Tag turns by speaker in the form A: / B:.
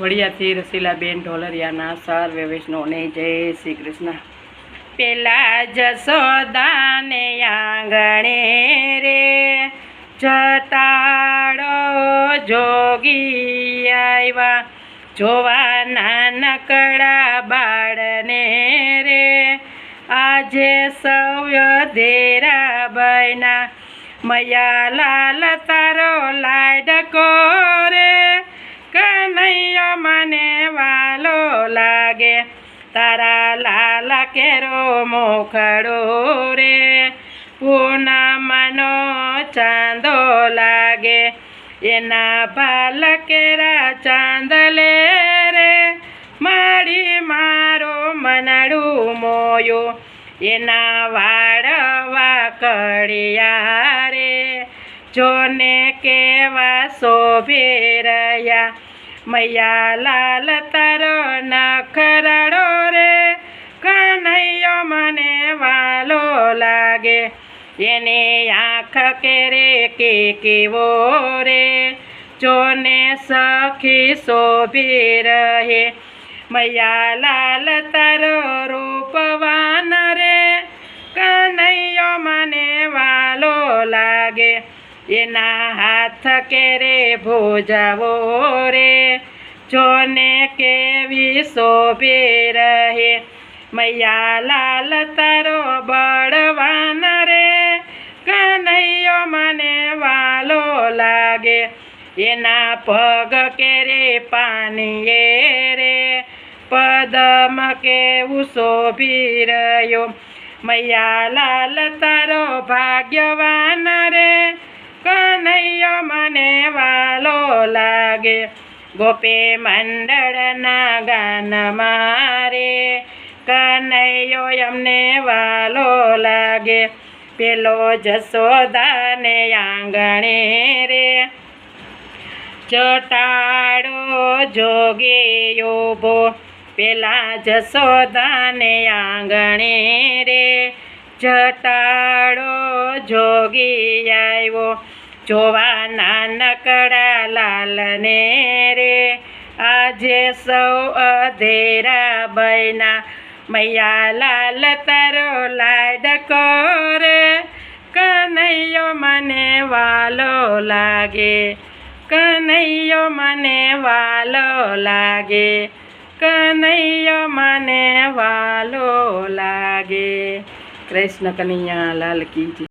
A: વડિયાથી રસીલાબેન ઢોલરિયાના સર્વે વૈષ્ણવને જય શ્રી કૃષ્ણ. પેલા જસોદાને આંગણે રે જટાડો જોગી આવ્યા જોવા નાનકડા બાળને રે, આજે સૌ ધેરા બૈના મયા લાલ તારો લાગે? તારા લાલ કેરો મોખડો રે. પૂનમનો ચાંદો લાગે. એના પાલકેરા ચાંદલે રે. મારી મારો મનડું મોયો. એના વાળવા કડિયા રે. જોને કેવા શોભે રહ્યા. મૈયા લાલ તારો નખરાડો રે. કનૈયો મને વાલો લાગે. એને આંખ કેરે કે કેવો રે. જોને સખી શોભી રહે. મૈયા લાલ તારો રૂપવાન રે. કનૈયો મને વાલો લાગે. એના હાથ કેરે ભોજાવો રે? જોને કેવી શોભે રહે? મૈયા લાલ તારો બળવાન રે. કનૈયો મને વાલો લાગે. એના પગ કેરે પાણીએ રે. પદમ કેવું શોભી રહ્યો? મૈયા લાલ તારો ભાગ્યવાન ગોપે મંડળના ગાન મારે કનૈયો અમને વાલો લાગે પેલો જસોદાને આંગણે રે ચટાડો જોગે યોભો પેલા જસોદાને આંગણે રે જટાડો જોગી આવ્યો જોવા નાનકડા લાલને રે. આજે સૌ અધેરા બૈના મૈયા લાલ તારો લાડકો રે કનૈયો મને વાલો લાગે, કનૈયો મને વાલો લાગે, કનૈયો મને વાલો લાગે. કૃષ્ણ કનૈયા લાલ કી